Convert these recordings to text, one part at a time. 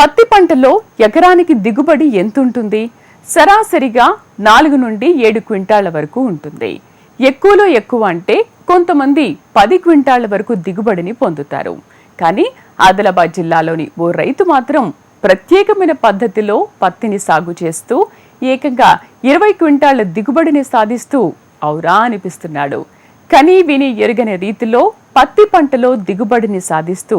పత్తి పంటలో ఎకరానికి దిగుబడి ఎంతుంటుంది? సరాసరిగా నాలుగు నుండి ఏడు క్వింటాళ్ళ వరకు ఉంటుంది. ఎక్కువలో ఎక్కువ అంటే కొంతమంది పది క్వింటాళ్ళ వరకు దిగుబడిని పొందుతారు. కానీ ఆదిలాబాద్ జిల్లాలోని ఓ రైతు మాత్రం ప్రత్యేకమైన పద్ధతిలో పత్తిని సాగు చేస్తూ ఏకంగా ఇరవై క్వింటాళ్ళ దిగుబడిని సాధిస్తూ ఔరా అనిపిస్తున్నాడు. కనీ విని ఎరుగని రీతిలో పత్తి పంటలో దిగుబడిని సాధిస్తూ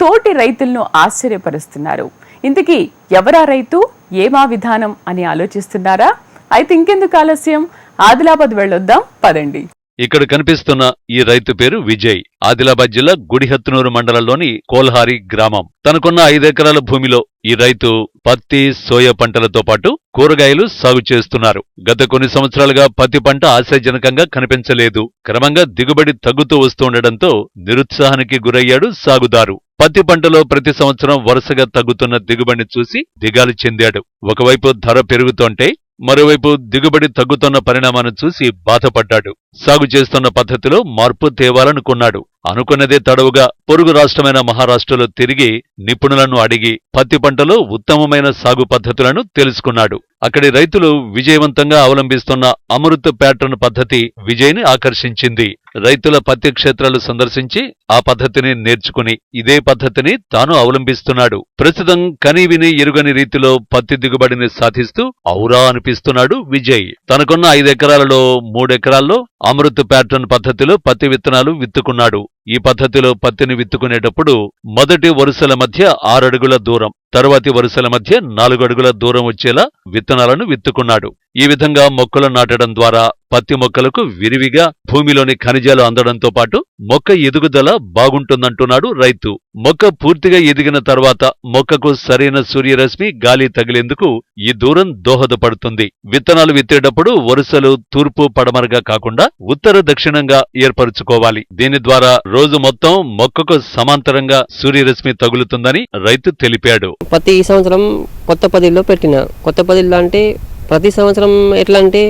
తోటి రైతులను ఆశ్చర్యపరుస్తున్నారు. ఇంతకీ ఎవరా రైతు? ఏమా విధానం అని ఆలోచిస్తున్నారా? అయితే ఇంకెందుకు ఆలస్యం? ఆదిలాబాద్ వెళ్ళొద్దాం పదండి. ఇక్కడ కనిపిస్తున్న ఈ రైతు పేరు విజయ్. ఆదిలాబాద్ జిల్లా గుడిహత్నూరు మండలంలోని కోల్హారి గ్రామం. తనకున్న ఐదెకరాల భూమిలో ఈ రైతు పత్తి సోయ పంటలతో పాటు కూరగాయలు సాగు చేస్తున్నారు. గత కొన్ని సంవత్సరాలుగా పత్తి పంట ఆశాజనకంగా కనిపించలేదు. క్రమంగా దిగుబడి తగ్గుతూ వస్తుండటంతో నిరుత్సాహానికి గురయ్యాడు సాగుదారు. పత్తి పంటలో ప్రతి సంవత్సరం వరుసగా తగ్గుతున్న దిగుబడిని చూసి దిగాలు చెందాడు. ఒకవైపు ధర పెరుగుతోంటే మరోవైపు దిగుబడి తగ్గుతున్న పరిణామాన్ని చూసి బాధపడ్డాడు. సాగు చేస్తున్న పద్ధతిలో మార్పు తేవాలనుకున్నాడు. అనుకున్నదే తడవుగా పొరుగు రాష్ట్రమైన మహారాష్ట్రలో తిరిగి నిపుణులను అడిగి పత్తి పంటలో ఉత్తమమైన సాగు పద్ధతులను తెలుసుకున్నాడు. అక్కడి రైతులు విజయవంతంగా అవలంబిస్తున్న అమృత ప్యాటర్న్ పద్ధతి విజయ్ని ఆకర్షించింది. రైతుల పత్తి క్షేత్రాలు సందర్శించి ఆ పద్ధతిని నేర్చుకుని ఇదే పద్ధతిని తాను అవలంబిస్తున్నాడు. ప్రస్తుతం కనీవిని ఎరుగని రీతిలో పత్తి దిగుబడిని సాధిస్తూ ఔరా అనిపిస్తున్నాడు విజయ్. తనకున్న ఐదెకరాలలో మూడెకరాల్లో అమృత్ ప్యాటర్న్ పద్ధతిలో పత్తి విత్తనాలు విత్తుకున్నాడు. ఈ పద్ధతిలో పత్తిని విత్తుకునేటప్పుడు మొదటి వరుసల మధ్య ఆరడుగుల దూరం. తరువాతి వరుసల మధ్య నాలుగు అడుగుల దూరం వచ్చేలా విత్తనాలను విత్తుకున్నాడు. ఈ విధంగా మొక్కలు నాటడం ద్వారా పత్తి మొక్కలకు విరివిగా భూమిలోని ఖనిజాలు అందడంతో పాటు మొక్క ఎదుగుదల బాగుంటుందంటున్నాడు రైతు. మొక్క పూర్తిగా ఎదిగిన తర్వాత మొక్కకు సరైన సూర్యరశ్మి గాలి తగిలేందుకు ఈ దూరం దోహదపడుతుంది. విత్తనాలు విత్తేటప్పుడు వరుసలు తూర్పు పడమరగా కాకుండా ఉత్తర దక్షిణంగా ఏర్పరుచుకోవాలి. దీని ద్వారా రోజు మొత్తం మొక్కకు సమాంతరంగా సూర్యరశ్మి తగులుతుందని రైతు తెలిపాడు. ప్రతి సంవత్సరం కొత్త పదిలో పెట్టిన. కొత్త పదిలో అంటే ప్రతి సంవత్సరం ఎట్లా అంటే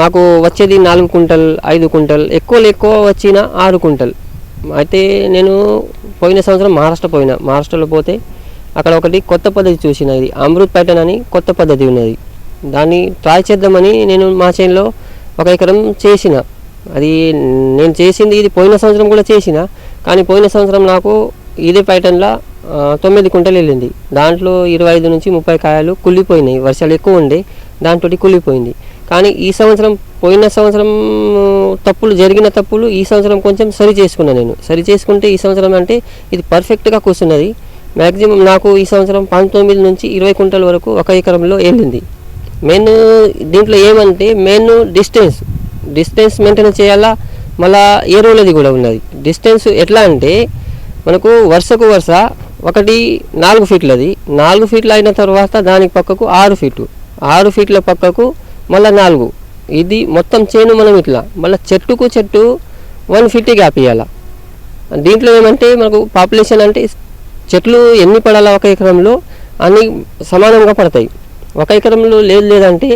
మాకు వచ్చేది నాలుగు కుంటల్ ఐదు కుంటల్ ఎక్కువ ఎక్కువ వచ్చిన ఆరు కుంటల్ అయితే నేను పోయిన సంవత్సరం మహారాష్ట్ర పోయిన. మహారాష్ట్రలో పోతే అక్కడ ఒకటి కొత్త పద్ధతి చూసిన ఇది. అమృత్ ప్యాటర్న్ అని కొత్త పద్ధతి ఉన్నది. దాన్ని ట్రై చేద్దామని నేను మా చేనులో ఒక ఎకరం చేసిన. అది నేను చేసింది ఇది పోయిన సంవత్సరం కూడా చేసిన. కానీ పోయిన సంవత్సరం నాకు ఇదే ప్యాటర్న్లో తొమ్మిది కుంటలు వెళ్ళింది. దాంట్లో ఇరవై ఐదు నుంచి ముప్పై కాయలు కుళ్ళిపోయినాయి. వర్షాలు ఎక్కువ ఉండే దాంతో కుళ్ళిపోయింది. కానీ ఈ సంవత్సరం పోయిన సంవత్సరం తప్పులు జరిగిన తప్పులు ఈ సంవత్సరం కొంచెం సరి చేసుకున్నాను నేను. సరి చేసుకుంటే ఈ సంవత్సరం అంటే ఇది పర్ఫెక్ట్గా కూర్చున్నది. మ్యాక్సిమం నాకు ఈ సంవత్సరం పంతొమ్మిది నుంచి ఇరవై కుంటల వరకు ఒక ఎకరంలో వెళ్ళింది. మెయిన్ దీంట్లో ఏమంటే మెయిన్ డిస్టెన్స్. డిస్టెన్స్ మెయింటైన్ చేయాలా? మళ్ళా ఎరువులది కూడా ఉన్నది. డిస్టెన్స్ ఎట్లా అంటే మనకు వరుసకు వరుస ఒకటి నాలుగు ఫీట్లది. నాలుగు ఫీట్లు అయిన తర్వాత దానికి పక్కకు ఆరు ఫీట్లు. ఆరు ఫీట్ల పక్కకు మళ్ళీ నాలుగు. ఇది మొత్తం చేను మనం ఇట్లా. మళ్ళీ చెట్టుకు చెట్టు వన్ ఫీట్ గ్యాప్ ఇవ్వాలి దీంట్లో ఏమంటే మనకు పాపులేషన్ అంటే చెట్లు ఎన్ని పడాలా ఒక ఎకరంలో అన్ని సమానంగా పడతాయి. ఒక ఎకరంలో లేదు లేదంటే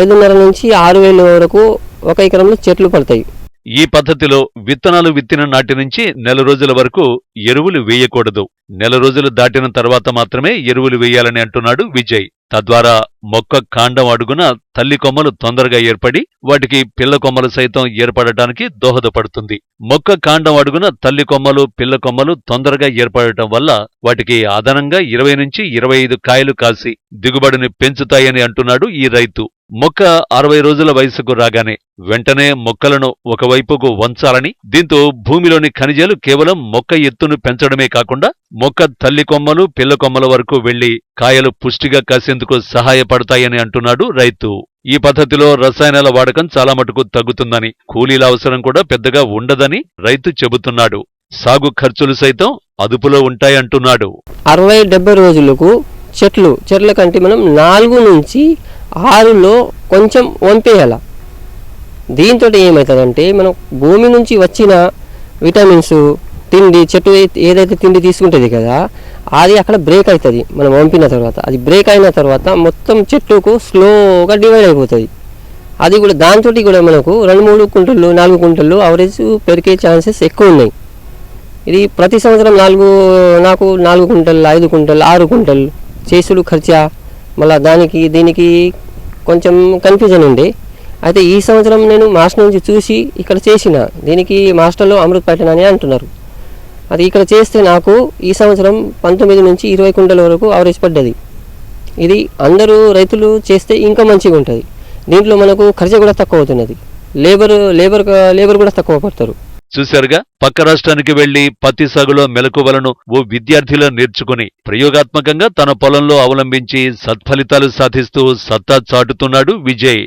ఐదున్నర నుంచి ఆరు వేల వరకు ఒక ఎకరంలో చెట్లు పడతాయి. ఈ పద్ధతిలో విత్తనాలు విత్తిన నాటి నుంచి నెల రోజుల వరకు ఎరువులు వేయకూడదు. నెల రోజులు దాటిన తర్వాత మాత్రమే ఎరువులు వేయాలని అంటున్నాడు విజయ్. తద్వారా మొక్క కాండం అడుగున తల్లి కొమ్మలు తొందరగా ఏర్పడి వాటికి పిల్ల కొమ్మలు సైతం ఏర్పడటానికి దోహదపడుతుంది. మొక్క కాండం అడుగున తల్లి కొమ్మలు పిల్ల కొమ్మలు తొందరగా ఏర్పడటం వల్ల వాటికి అదనంగా ఇరవై నుంచి ఇరవై ఐదు కాయలు కాసి దిగుబడిని పెంచుతాయని అంటున్నాడు ఈ రైతు. మొక్క అరవై రోజుల వయసుకు రాగానే వెంటనే మొక్కలను ఒకవైపుకు వంచాలని దీంతో భూమిలోని ఖనిజాలు కేవలం మొక్క ఎత్తును పెంచడమే కాకుండా మొక్క తల్లి కొమ్మలు పిల్ల కొమ్మల వరకు వెళ్ళి కాయలు పుష్టిగా కాసేందుకు సహాయపడతాయని అంటున్నాడు రైతు. ఈ పద్ధతిలో రసాయనాల వాడకం చాలా మటుకు తగ్గుతుందని కూలీల అవసరం కూడా పెద్దగా ఉండదని రైతు చెబుతున్నాడు. సాగు ఖర్చులు సైతం అదుపులో ఉంటాయంటున్నాడు. అరవై డెబ్బై రోజులకు చెట్లు చెట్ల కంటే మనం నాలుగు నుంచి ఆరులో కొంచెం వంపేయాల. దీంతో ఏమవుతుందంటే మనం భూమి నుంచి వచ్చిన విటమిన్స్ తిండి చెట్టు ఏదైతే తిండి తీసుకుంటుంది కదా అది అక్కడ బ్రేక్ అవుతుంది మనం వంపిన తర్వాత అది బ్రేక్ అయిన తర్వాత మొత్తం చెట్టుకు స్లోగా డివైడ్ అయిపోతుంది. అది కూడా దాంతో కూడా మనకు రెండు మూడు కుంటలు నాలుగు కుంటలు అవరేజ్ పెరిగే ఛాన్సెస్ ఎక్కువ ఉన్నాయి. ఇది ప్రతి సంవత్సరం నాలుగు నాకు నాలుగు కుంటలు ఐదు కుంటలు ఆరు కుంటలు చేసులు ఖర్చా? మళ్ళీ దానికి దీనికి కొంచెం కన్ఫ్యూజన్ ఉంది. అయితే ఈ సంవత్సరం నేను మాస్టర్ నుంచి చూసి ఇక్కడ చేసిన దీనికి మాస్టర్లో అమృత్ ప్యాటర్న్ అని అంటున్నారు. అది ఇక్కడ చేస్తే నాకు ఈ సంవత్సరం పంతొమ్మిది నుంచి ఇరవై కుంటల వరకు అవరేజ్ పడ్డది. ఇది అందరూ రైతులు చేస్తే ఇంకా మంచిగా ఉంటుంది. దీంట్లో మనకు ఖర్చు కూడా తక్కువ అవుతున్నది. లేబర్ లేబర్ లేబర్ కూడా తక్కువ పడతారు. చూశారుగా? పక్క రాష్ట్రానికి వెళ్ళి పత్తి సాగులో మెలకువలను ఓ విద్యార్థిలో నేర్చుకుని ప్రయోగాత్మకంగా తన పొలంలో అవలంబించి సత్ఫలితాలు సాధిస్తూ సత్తా చాటుతున్నాడు విజయ్.